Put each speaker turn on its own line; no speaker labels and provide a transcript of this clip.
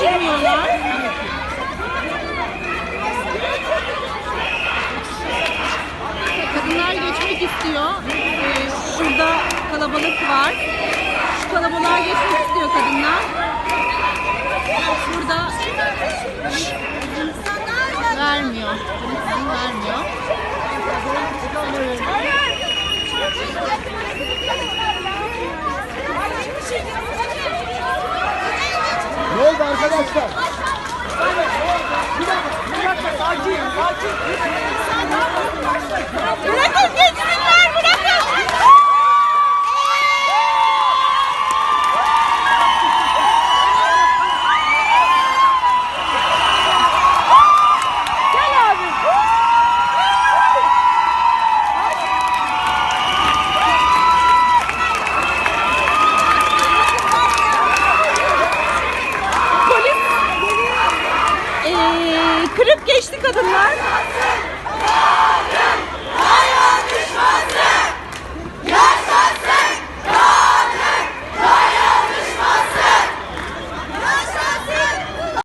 geçirmiyorlar. Kadınlar geçmek istiyor. Ee, şurada kalabalık var. Şu kalabalığa geçmek
arkadaşlar?
Kırıp geçti kadınlar.